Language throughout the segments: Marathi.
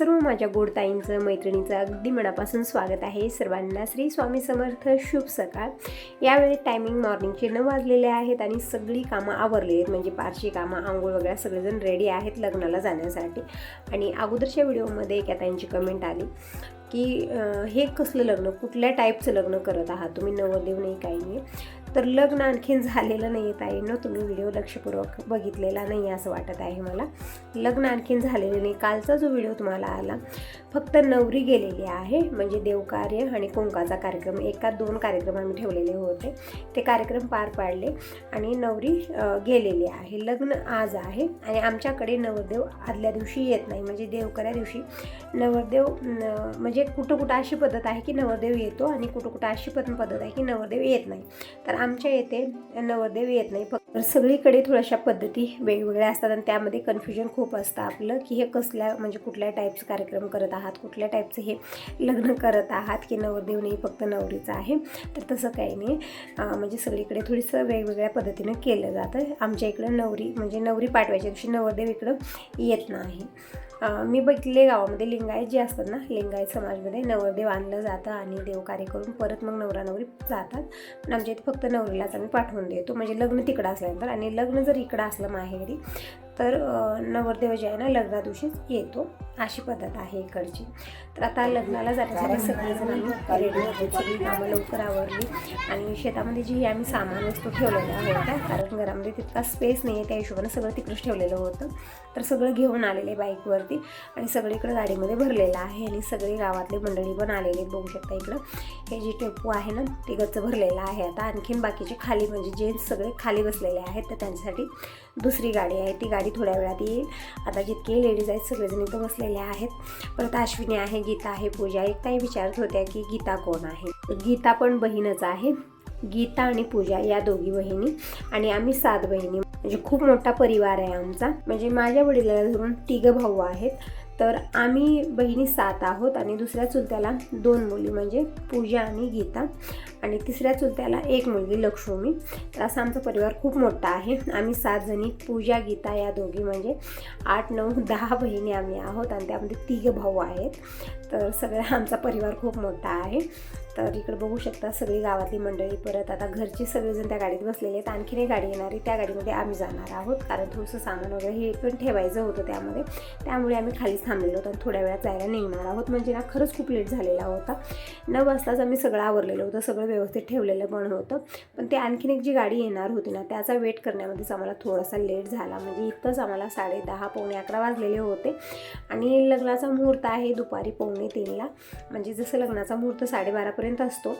सर्व माझ्या गोडताईंचं मैत्रिणीचं अगदी मनापासून स्वागत आहे. सर्वांना श्री स्वामी समर्थ शुभ सकाळ. यावेळी टायमिंग मॉर्निंगचे नऊ वाजलेले आहेत आणि सगळी कामं आवरली आहेत. म्हणजे पारशी कामं आंघोळ वगैरे सगळेजण रेडी आहेत लग्नाला जाण्यासाठी. आणि अगोदरच्या व्हिडिओमध्ये एका ताईंची कमेंट आली की हे कसलं लग्न? कुठल्या टाईपचं लग्न करत आहात? तुम्ही नवरदेव नाही काही नाही तर लग्न आणखीन झालेलं नाही आहे ताईंनो. तुम्ही व्हिडिओ लक्षपूर्वक बघितलेला नाही असं वाटत आहे मला. लग्न आणखीन झालेलं नाही. कालचा जो व्हिडिओ तुम्हाला आला फक्त नवरी गेलेली आहे म्हणजे देवकार्य आणि कुंकाचा कार्यक्रम. एका दोन कार्यक्रम आम्ही ठेवलेले होते. ते कार्यक्रम पार पाडले आणि नवरी गेलेली आहे. लग्न आज आहे आणि आमच्याकडे नवरदेव आदल्या दिवशी येत नाही. म्हणजे देवकऱ्या दिवशी नवरदेव न- म्हणजे कुठं कुठं अशी पद्धत आहे की नवरदेव येतो आणि कुठं कुठं अशी पण पद्धत आहे की नवरदेव येत नाही. तर आमच्या येथे नवरदेव येत नाही फक्त. सगळीकडे थोड्याशा पद्धती वेगवेगळ्या असतात आणि त्यामध्ये कन्फ्युजन खूप असतं आपलं की हे कसल्या म्हणजे कुठल्या टाईपचं कार्यक्रम करत आहात कुठल्या टाईपचं हे लग्न करत आहात की नवरदेव नाही फक्त नवरीचं आहे. तर तसं काही नाही. म्हणजे सगळीकडे थोडंसं वेगवेगळ्या पद्धतीनं केलं जातं. आमच्या इकडं नवरी म्हणजे नवरी पाठवायच्या दिवशी नवरदेव इकडं येत नाही. मी बघितले गावामध्ये लिंगायत जे असतात ना लिंगायत समाजमध्ये नवरदेव आणलं जातं आणि देवकार्य करून परत मग नवरा नवरी जातात. पण आमच्या इथे फक्त नवरीलाच आम्ही पाठवून देतो. म्हणजे लग्न तिकडं असल्यानंतर आणि लग्न जर इकडं असलं माहेरी तर नवरदेव जे आहे ना लग्ना दिवशीच येतो. अशी पद्धत आहे इकडची. तर आता लग्नाला जाण्यासाठी सगळेजण आम्ही रेडी होतो. सगळी कामं लवकर आवरली. आणि शेतामध्ये जी आम्ही सामान वस्तू ठेवलेल्या होत्या कारण घरामध्ये तितका स्पेस नाही आहे त्या हिशोबानं सगळं तिकडंच ठेवलेलं होतं. तर सगळं घेऊन आलेले बाईकवरती. आणि सगळीकडे गाडीमध्ये भरलेलं आहे. आणि सगळे गावातले मंडळी पण आलेले बघू शकता इकडं. हे जे टेपू आहे ना ते गच्च भरलेलं आहे आता. आणखीन बाकीचे खाली म्हणजे जेंट्स सगळे खाली बसलेले आहेत तर त्यांच्यासाठी दुसरी गाडी आहे. ती गाडी थोड्या वेळात येईल. आता जितके लेडीज आहेत सगळेजण इथं बसलेल्या आहेत. परत अश्विनी आहे गीता आहे पूजा. एक ताई विचारत होत्या की गीता कोण आहे? गीता पण बहीणच आहे. गीता आणि पूजा या दोघी बहिणी आणि आम्ही सात बहिणी. म्हणजे खूप मोठा परिवार आहे आमचा. म्हणजे माझ्या वडिलाला धरून तिघं भाऊ आहेत. तर आम्ही बहिणी सात आहोत आणि दुसऱ्या चुलत्याला दोन मुली म्हणजे पूजा आणि गीता. आणि तिसऱ्या चुलत्याला एक मुलगी लक्ष्मी. तर असा आमचा परिवार खूप मोठा आहे. आम्ही सात जणी पूजा गीता या दोघी म्हणजे आठ नऊ दहा बहिणी आम्ही आहोत आणि त्यामध्ये तिघं भाऊ आहेत. तर सगळा आमचा परिवार खूप मोठा आहे. तर इकडे बघू शकता सगळी गावातली मंडळी परत आता घरचे सगळेजण त्या गाडीत बसलेले आहेत. आणखीन एक गाडी येणार आहे. त्या गाडीमध्ये आम्ही जाणार आहोत. कारण थोडंसं सामान वगैरे हे पण ठेवायचं होतं त्यामध्ये. त्यामुळे आम्ही खाली थांबलेलो होतो आणि थोड्या वेळात जायला निघणार आहोत. म्हणजे ना खरंच खूप लेट झालेला होता. नऊ वाजताच आम्ही सगळं आवरलेलं होतं. सगळं व्यवस्थित ठेवलेलं पण होतं. पण ते आणखीन एक जी गाडी येणार होती ना त्याचा वेट करण्यामध्येच आम्हाला थोडासा लेट झाला. म्हणजे इथंच आम्हाला साडे दहा पावणे अकरा वाजलेले होते. आणि लग्नाचा मुहूर्त आहे दुपारी पावणे तीनला. म्हणजे जसं लग्नाचा मुहूर्त साडेबारापर्यंत असतो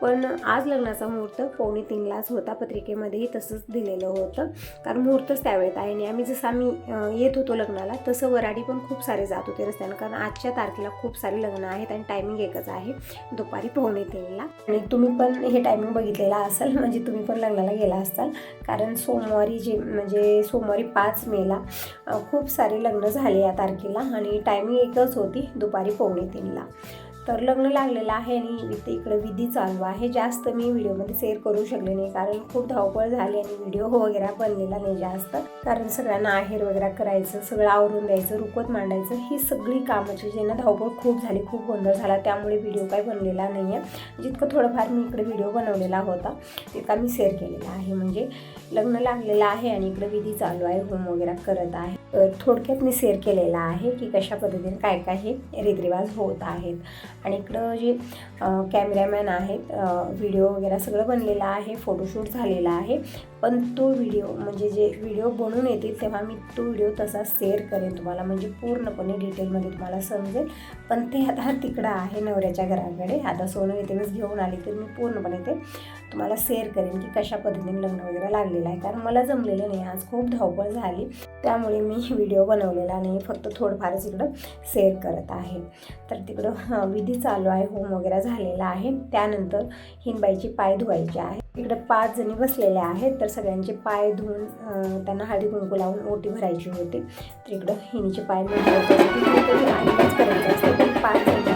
पण आज लग्नाचा मुहूर्त पावणे तीनलाच होता. पत्रिकेमध्येही तसंच दिलेलं होतं. कारण मुहूर्तच त्यावेळेत आहे. आणि आम्ही जसं आम्ही येत होतो लग्नाला तसं वराडी पण खूप सारे जात होते रस्त्यानं. कारण आजच्या तारखेला खूप सारे लग्न आहेत आणि टायमिंग एकच आहे. दुपारी पावणे तीनला. आणि तुम्ही पण हे टायमिंग बघितलेला असाल म्हणजे तुम्ही पण लग्नाला गेला असाल. कारण सोमवारी जे म्हणजे सोमवारी पाच मेला खूप सारे लग्न झाले या तारखेला आणि टायमिंग एकच होती दुपारी पावणे तीनला. तर लग्न लागलेलं आहे आणि इथे इकडं विधी चालू आहे. जास्त मी व्हिडिओमध्ये शेअर करू शकले नाही कारण खूप धावपळ झाली आणि व्हिडिओ वगैरे बनलेला नाही जास्त. कारण सगळ्यांना आहेर वगैरे करायचं सगळं आवरून द्यायचं रुकवत मांडायचं ही सगळी कामाची ज्यांना धावपळ खूप झाली खूप गोंधळ झाला त्यामुळे व्हिडिओ काही बनलेला नाही आहे जितकं थोडंफार मी इकडे व्हिडिओ बनवलेला होता तितका मी शेअर केलेला आहे. म्हणजे लग्न लागलेलं आहे आणि इकडे विधी चालू आहे होम वगैरे करत आहे. तर थोडक्यात मी शेअर केलेला आहे की कशा पद्धतीने काय काय हे रीतिरिवाज होत आहेत. आणि इकडं जे कॅमेरामॅन आहेत व्हिडिओ वगैरे सगळं बनलेलं आहे फोटोशूट झालेला आहे. पण तो व्हिडिओ म्हणजे जे व्हिडिओ बनवून येतील तेव्हा मी तो व्हिडिओ तसा शेअर करेन तुम्हाला. म्हणजे पूर्णपणे डिटेलमध्ये तुम्हाला समजेल. पण ते आता तिकडं आहे नवऱ्याच्या घराकडे. आता सोनं इथेच घेऊन आली तर मी पूर्णपणे ते तुम्हाला शेअर करेन की कशा पद्धतीने लग्न वगैरे लागलेलं आहे. कारण मला जमलेलं नाही. आज खूप धावपळ झाली. त्यामुळे मी व्हिडिओ बनवलेला नाही फक्त थोडंफारच इकडं शेअर करत आहे. तर तिकडं विधी चालू आहे. होम वगैरे झालेला आहे. त्यानंतर हिनबाईचे पाय धुवायचे आहे. इकडे पाच जणी बसलेल्या आहेत. तर सगळ्यांचे पाय धुवून त्यांना हळदी कुंकू लावून ओटी भरायची होती. तर इकडं हिनीचे पाय मी धुवायचे पण पाच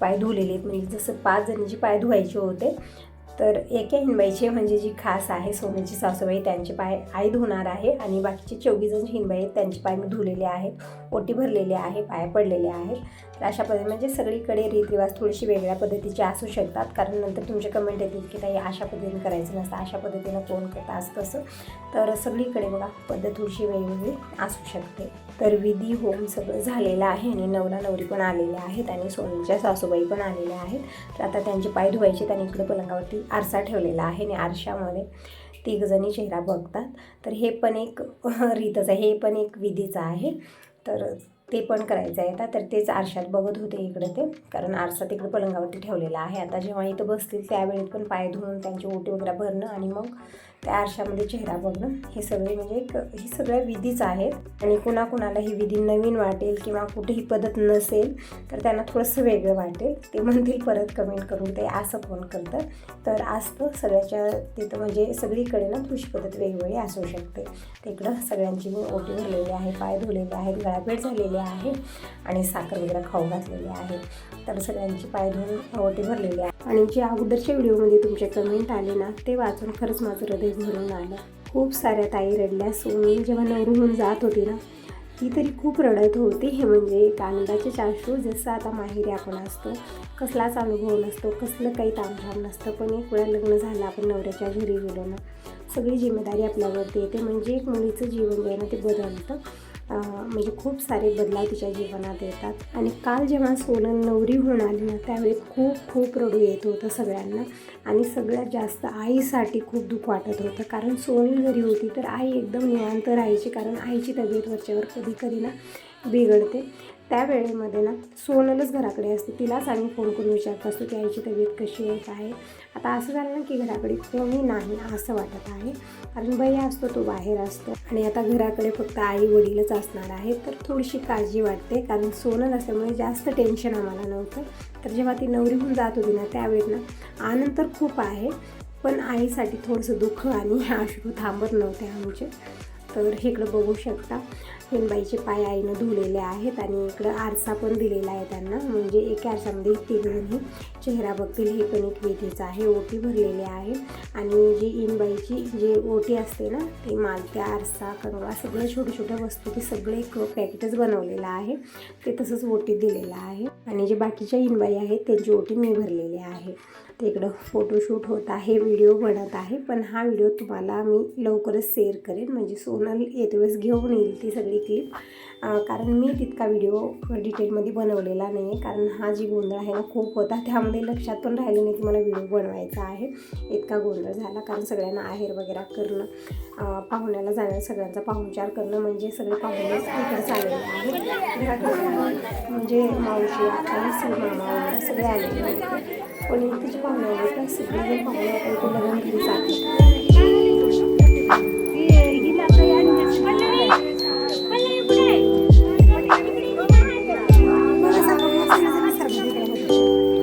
पाय धुलेले आहेत. म्हणजे जसं पाच जणीचे पाय धुवायचे होते तर एका हिनबाईचे म्हणजे जी खास आहे सोन्याची सासूबाई त्यांचे पाय आई धुणार आहे आणि बाकीचे चौघी जण हिनबाई आहेत त्यांचे पाय मी धुलेले आहेत ओटी भरलेले आहे पाय पडलेले आहेत. तर अशा पद्धतीने म्हणजे सगळीकडे रीतरिवाज थोडीशी वेगळ्या पद्धतीचे असू शकतात. कारण नंतर तुमचे कमेंट येतील की काही अशा पद्धतीने करायचं नसतं अशा पद्धतीनं कोण असतं असं तसं. तर सगळीकडे बघा पद्धत थोडीशी वेगवेगळी असू शकते. तर विधी होम सगळं झालेलं आहे आणि नवरा नवरी पण आलेल्या आहेत आणि सोनीच्या सासूबाई पण आलेल्या आहेत. तर आता त्यांचे पाय धुवायचे आणि इकडं पलंगावरती आरसा ठेवलेला आहे आणि आरशामध्ये तिघजणी चेहरा बघतात. तर हे पण एक रीतच आहे. हे पण एक विधीचं आहे. तर ते पण करायचं आहे आता. तर तेच आरशात बघत होते इकडे ते. कारण आरसा तिकडे पलंगावरती ठेवलेला आहे. आता जेव्हा इथं बसतील त्यावेळेत पण पाय धुवून त्यांची ओटी वगैरे भरणं आणि मग त्या आरशामध्ये चेहरा बघणं हे सगळे म्हणजे एक ही सगळ्या विधीच आहेत. आणि कुणाकुणाला ही विधी नवीन वाटेल किंवा कुठेही पद्धत नसेल तर त्यांना थोडंसं वेगळं वाटेल. ते म्हणतील परत कमेंट करून ते असं फोन करतं? तर असतं सगळ्याच्या तिथं म्हणजे सगळीकडे ना कृषी पद्धत वेगवेगळी असू शकते. तिकडं सगळ्यांची मी ओटी भरलेली आहे पाय धुलेले आहेत गळाभेट झालेली आहे आणि साखर वगैरे खाऊ घातलेली आहे. तर सगळ्यांची पाय धुवून ओटी भरलेली आहे. आणि जे अगोदरच्या व्हिडिओमध्ये तुमचे कमेंट आले ना ते वाचून खरंच माझं हृदय भरून आलं. खूप साऱ्या ताई रडल्या. सोनी जेव्हा नवरून जात होती ना ती तरी खूप रडत होती. हे म्हणजे एक आनंदाचे चाशू जसं आता माहेरी आपण असतो. कसलाच अनुभव नसतो कसलं काही तामझाम नसतं. पण एक वेळा लग्न झालं आपण नवऱ्याच्या घरी गेलो ना सगळी जिम्मेदारी आपल्यावरती येते. म्हणजे एक मुलीचं जीवन जे आहे ना ते बदलतं. म्हणजे खूप सारे बदलाव तिच्या जीवनात येतात. आणि काल जेव्हा सोनल नवरी होऊन आली ना त्यावेळी खूप खूप रडू येत होतं सगळ्यांना. आणि सगळ्यात जास्त आईसाठी खूप दुःख वाटत होतं. कारण सोनल घरी होती तर आई एकदम निवांत राहायची. कारण आईची तब्येत वरच्यावर कधी कधी ना बिघडते. त्या वेळेमध्ये ना सोनलच घराकडे असते. तिलाच आम्ही फोन करून विचारत असतो की आईची तब्येत कशी आहे? काय आहे. आता असं झालं ना की घराकडे कोणी नाही असं वाटत आहे. कारण भैया असतो तो बाहेर असतो. आणि आता घराकडे फक्त आई वडीलच असणार आहे. तर थोडीशी काळजी वाटते. कारण सोनल असल्यामुळे जास्त टेन्शन आम्हाला नव्हतं. तर जेव्हा ती नवरीहून जात होती ना त्यावेळेस ना आनंद तर खूप आहे. पण आईसाठी थोडंसं दुःख आणि अश्रू थांबत नव्हते आमचे. तर इकडं बघू शकता. हिनबाईचे पाय आईनं धुलेले आहेत आणि इकडं आरसा पण दिलेला आहे त्यांना. म्हणजे एक आरसामध्ये तिघजणी चेहरा बघतील हे पण एक विधीचं आहे. ओटी भरलेली आहे आणि जी इनबाईची जे ओटी असते ना ते मालत्या आरसा कंगवा सगळं छोट्या छोट्या वस्तू ते सगळं एक पॅकेटच बनवलेलं आहे. ते तसंच ओटी दिलेलं आहे. आणि जे बाकीच्या इनबाई आहेत त्यांची ओटी मी भरलेली आहे. तिकडं फोटोशूट होत आहे व्हिडिओ बनत आहे. पण हा व्हिडिओ तुम्हाला मी लवकरच शेअर करेन. म्हणजे सोनल येतेवेळेस घेऊन येईल ती सगळी क्लिप कारण मी तितका व्हिडिओ डिटेलमध्ये बनवलेला नाही आहे कारण हा जी गोंधळ आहे ना खूप होता. त्यामध्ये लक्षात पण राहिलं नाही की मला व्हिडिओ बनवायचा आहे. इतका गोंधळ झाला. कारण सगळ्यांना आहेर वगैरे करणं पाहुण्याला जाणं सगळ्यांचा पाहुणचार करणं म्हणजे सगळे पाहुणे इकडे चाललेले आहेत. म्हणजे मावशी आता सगळे मामा सगळे आलेले आहेत. पण पाहुणे पाहुणे लग्न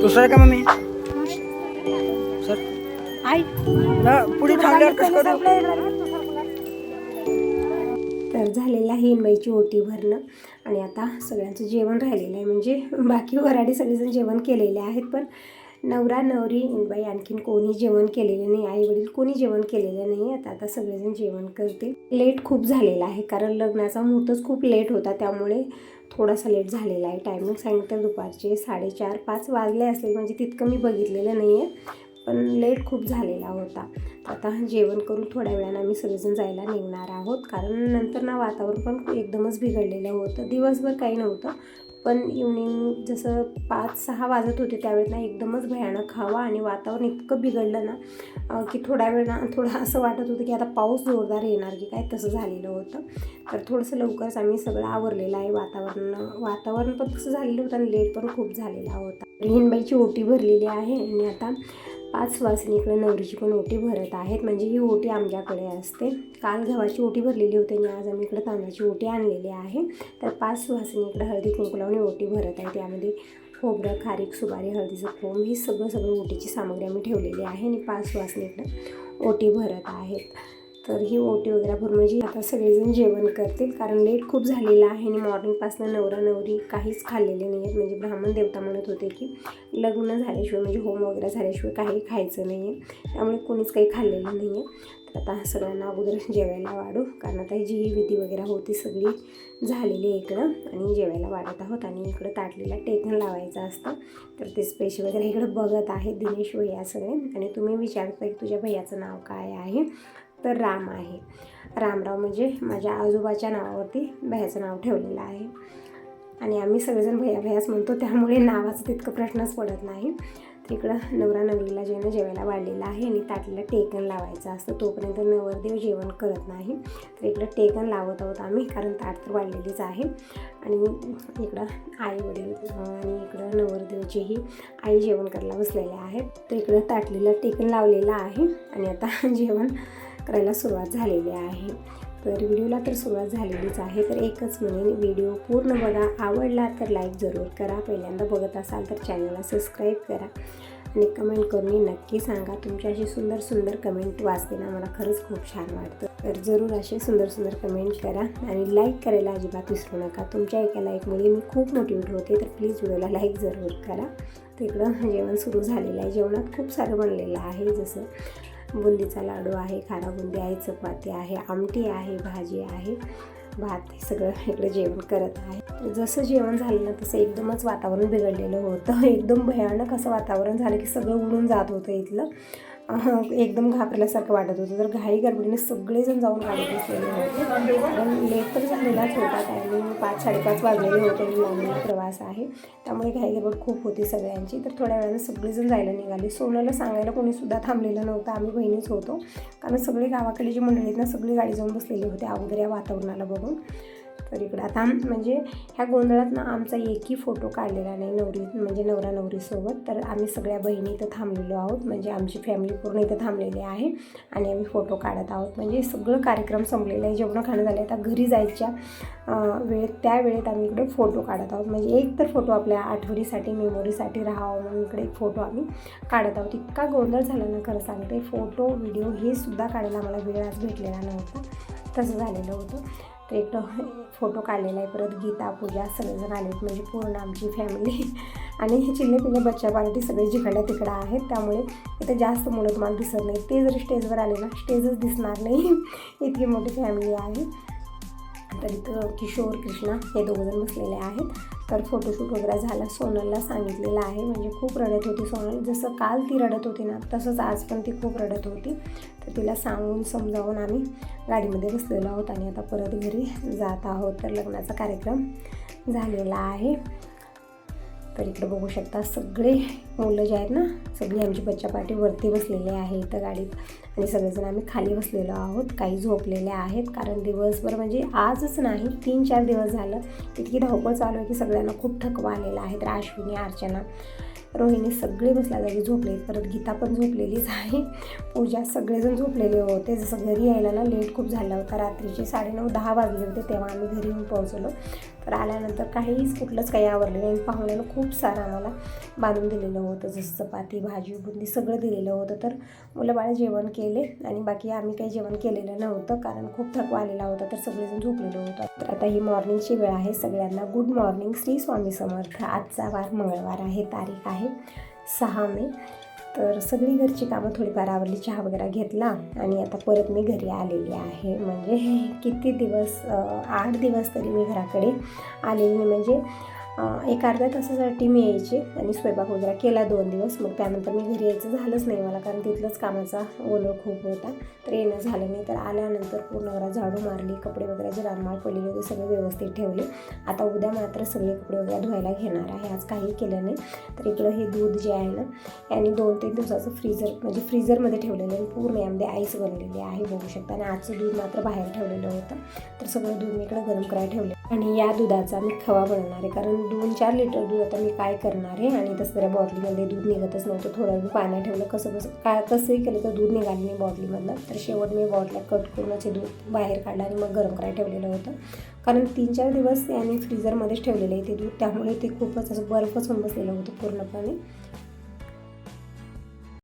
दुसरं आहे? का मम्मी? सर? आई? ना पुढे थांबल्यावर कसं करू? तर झालेलं आहे इनबाईची ओटी भरणं. आणि आता सगळ्यांचं जेवण राहिलेलं आहे. म्हणजे बाकी वराडी सगळेजण जेवण केलेले आहेत पण नवरा नवरी बाई आणखीन कोणी जेवण केलेलं नाही आई वडील कोणी जेवण केलेलं नाही आता आता सगळेजण जेवण करतील. लेट खूप झालेला आहे कारण लग्नाचा मुहूर्तच खूप लेट होता त्यामुळे थोडासा लेट झालेला आहे टायमिंग सांगितलं दुपारचे साडेचार पाच वाजले असतील म्हणजे तितकं मी बघितलेलं नाही आहे पण लेट खूप झालेला होता. आता जेवण करून थोड्या वेळानं आम्ही सगळेजण जायला निघणार आहोत कारण नंतर ना वातावरण पण एकदमच बिघडलेलं होतं. दिवसभर काही नव्हतं पण इव्हनिंग जसं पाच सहा वाजत होते त्यावेळेस ना एकदमच भयानक हवा आणि वातावरण इतकं बिघडलं ना की थोड्या वेळ ना थोडं असं वाटत होतं की आता पाऊस जोरदार येणार की काय तसं झालेलं होतं. तर थोडंसं लवकरच आम्ही सगळं आवरलेलं आहे वातावरण. वातावरण पण तसं झालेलं होतं आणि लेट पण खूप झालेला होता. हिनबाईची ओटी भरलेली आहे आणि आता पाच वासनीकडे नवरीची पण ओटी भरत आहेत. म्हणजे ही ओटी आमच्याकडे असते. काल गव्हाची ओटी भरलेली होती आणि आज आम्ही इकडे तांदळाची ओटी आणलेली आहे. तर पाच वासनीकडे हळदी कुंकू लावून ओटी भरत आहे. त्यामध्ये खोबरं खारीक सुपारी हळदीचं कोंब ही सगळं सगळं ओटीची सामग्री आम्ही ठेवलेली आहे आणि पाच वासनीकडे ओटी भरत आहेत. तर ही ओटी वगैरे भरून म्हणजे आता सगळेजण जेवण करतील. कारण लेट खूप झालेला आहे आणि मॉर्निंगपासून नवरा नवरी काहीच खाल्लेले नाही आहेत. म्हणजे ब्राह्मण देवता म्हणत होते की लग्न झाल्याशिवाय म्हणजे होम वगैरे झाल्याशिवाय काही खायचं नाही आहे. त्यामुळे कोणीच काही खाल्लेलं नाही आहे. तर आता सगळ्यांना अगोदर जेवायला वाढू. कारण आता ही जी ही विधी वगैरे होती सगळी झालेली आहे इकडं. आणि जेवायला वाढत आहोत आणि इकडं ताटलीला टेकन लावायचं असतं. तर ते स्पेशल वगैरे इकडं बघत आहे दिनेश भैया सगळे. आणि तुम्ही विचारता की तुझ्या भैयाचं नाव काय आहे? तर राम आहे. रामराव म्हणजे माझ्या आजोबाच्या नावावरती भयाचं नाव ठेवलेलं आहे. आणि आम्ही सगळेजण भैया भैयाच म्हणतो त्यामुळे नावाचं तितकं प्रश्नच पडत नाही. तर इकडं नवरा नवरीला जेवण जेवायला वाढलेलं आहे आणि ताटलीला टेकन लावायचं असतं. तोपर्यंत नवरदेव जेवण करत नाही. तर इकडं टेकन लावत आहोत आम्ही कारण ताट तर वाढलेलीच आहे. आणि इकडं आई वडील आणि इकडं नवरदेवचेही आई जेवण करायला बसलेले आहेत. तर इकडं ताटलीला टेकन लावलेलं आहे. आणि आता जेवण करायला सुरुवात झालेली आहे. तर व्हिडिओला तर सुरुवात झालेलीच आहे. तर एकच म्हणेन व्हिडिओ पूर्ण बघा. आवडला तर लाईक जरूर करा. पहिल्यांदा बघत असाल तर चॅनलला सबस्क्राईब करा. आणि कमेंट करून नक्की सांगा. तुमच्या अशी सुंदर सुंदर कमेंट वाचते ना मला खरंच खूप छान वाटतं. तर जरूर असे सुंदर सुंदर कमेंट करा. आणि लाईक करायला अजिबात विसरू नका. तुमच्या एका लाईकमुळे मी खूप मोटिवेट होते. तर प्लीज व्हिडिओला लाईक जरूर करा. तिकडं जेवण सुरू झालेलं आहे. जेवणात खूप सारं बनलेलं आहे. जसं बुंदीचा लाडू आहे खारा बुंदी आहे चपाती आहे आमटी आहे भाजी आहे भात हे सगळं इकडे जेवण करत आहे. जसं जेवण झालं ना तसं एकदमच वातावरण बिघडलेलं होतं. एकदम भयानक असं वातावरण झालं की सगळं उडून जात होतं इथलं. एकदम घाबरल्यासारखं वाटत होतं. तर घाई गडबडीने सगळेजण जाऊन काढत बसलेले होते. कारण लेट तर झालेलाच होता टायमिंग पाच साडेपाच वाजलेले होते आणि प्रवास आहे. त्यामुळे घाई गडबड खूप होती सगळ्यांची. तर थोड्या वेळानं सगळेजण जायला निघाले. सोनाला सांगायला कोणीसुद्धा थांबलेलं नव्हतं. आम्ही बहिणीच होतो. कारण सगळे गावाकडे जी मंडळी आहेत ना सगळी गाडी जाऊन बसलेली होते अगोदर या वातावरणाला बघून. तर इकडं. आता म्हणजे ह्या गोंधळात ना आमचा एकही फोटो काढलेला नाही नवरी म्हणजे नवरा नवरीसोबत. तर आम्ही सगळ्या बहिणी इथं थांबलेलो आहोत. म्हणजे आमची फॅमिली पूर्ण इथं थांबलेली आहे. आणि आम्ही फोटो काढत आहोत. म्हणजे सगळं कार्यक्रम संपलेलं आहे. जेवणं खाणं झालं आता घरी जायच्या वेळेत त्या वेळेत आम्ही इकडे फोटो काढत आहोत. म्हणजे एक तर फोटो आपल्या आठवणीसाठी मेमोरीसाठी राहावं म्हणून इकडे एक फोटो आम्ही काढत आहोत. इतका गोंधळ झाला ना खरं सांगते. फोटो व्हिडिओ हे सुद्धा काढायला आम्हाला वेळ आज भेटलेला नव्हता. तसं झालेलं होतं. तर एक फोटो काढलेला आहे. परत गीता पूजा सगळेजण आलेत. म्हणजे पूर्ण आमची फॅमिली आणि हे चिल्ले पिल्ले बच्चा पार्टी सगळे जिकडल्या तिकडं आहेत. त्यामुळे इथं जास्त मुलं तुम्हाला दिसत नाही ते जरी स्टेजवर आले ना स्टेजच दिसणार नाही. इतकी मोठी फॅमिली आहे. तर इथं किशोर कृष्णा हे दोघंजण बसलेले आहेत. तर फोटोशूट वगैरे झाला. सोनलला सांगितलेलं आहे. म्हणजे खूप रडत होती सोनल. जसं काल ती रडत होती ना तसंच आज पण ती खूप रडत होती. तर तिला सांगून समजावून आम्ही गाडीमध्ये बसलेलो आहोत आणि आता परत घरी जात आहोत. तर लग्नाचा कार्यक्रम झालेला आहे. तर इकडे बघू शकता सगळे मुलं जे आहेत ना सगळी आमची बच्चा पार्टी वरती बसलेली आहे इथं गाडीत. आणि सगळेजण आम्ही खाली बसलेलो आहोत काही झोपलेले आहेत. कारण दिवसभर म्हणजे आजच नाही तीन चार दिवस झालं. इतकी धावपळ चालू आहे की सगळ्यांना खूप थकवा आलेला आहे. तर अश्विनी अर्चना रोहिणी सगळे बसल्या जागी झोपले. परत गीता पण झोपलेलीच आहे. पूजा सगळेजण झोपलेले होते जसं घरी यायला ना लेट खूप झाला होता. रात्रीचे साडेनऊ दहा वाजले होते तेव्हा आम्ही घरी येऊन पोहोचलो. तर आल्यानंतर काहीच कुठलंच काही आवडलं नाही. पाहुण्यानं खूप सारं आम्हाला बांधून दिलेलं होतं. जसं चपाती भाजी बुंदी सगळं दिलेलं होतं. तर मुलं बाळ जेवण केले आणि बाकी आम्ही काही जेवण केलेलं नव्हतं. कारण खूप थकवा आलेला होता. तर सगळेजण झोपलेलं होतं. तर आता ही मॉर्निंगची वेळ आहे. सगळ्यांना गुड मॉर्निंग श्री स्वामी समर्थ. आजचा वार मंगळवार आहे. तारीख आहे आहे. सहा मे. तर सगळी घरची कामं थोडीफार आवडली चहा वगैरे घेतला आणि आता परत मी घरी आलेली आहे. म्हणजे किती दिवस आठ दिवस तरी मी घराकडे आलेली म्हणजे एक अर्ध्या तासासाठी मी यायचे आणि स्वयंपाक वगैरे केला दोन दिवस. मग त्यानंतर मी घरी यायचं झालंच नाही मला कारण तिथलंच कामाचा ओलं खूप होता. तर येणं झालं नाही. तर आल्यानंतर पूर्ण घरात झाडू मारली कपडे वगैरे जे रानमाळ पडलेले होते सगळे व्यवस्थित ठेवले. आता उद्या मात्र सगळे कपडे वगैरे धुवायला घेणार आहे. आज काही केलं नाही. तर इकडं हे दूध जे आहे ना यांनी दोन तीन दिवसाचं फ्रीजर म्हणजे फ्रीजरमध्ये ठेवलेलं आहे. पूर्ण यामध्ये आईस बनलेली आहे बघू शकता. आणि आजचं दूध मात्र बाहेर ठेवलेलं होतं. तर सगळं दूध मी इकडं गरम करायला ठेवले. आणि या दुधाचा मी खवा बनवणार आहे. कारण दोन चार लिटर दूध आता मी काय करणार आहे? आणि तसं जरा बॉटलीमध्ये दूध निघतच नव्हतं. थोडं मी पाण्यात ठेवलं. कसं कसं काय कसंही केलं तर दूध निघालं नाही बॉटलीमधनं तर शेवट मी बॉटल्या कट करूनच हे दूध बाहेर काढलं आणि मग गरम करायला ठेवलेलं होतं. कारण तीन चार दिवस याने फ्रीजरमध्येच ठेवलेलं आहे ते दूध. त्यामुळे ते खूपच असं बर्फच होऊन बसलेलं होतं पूर्णपणे.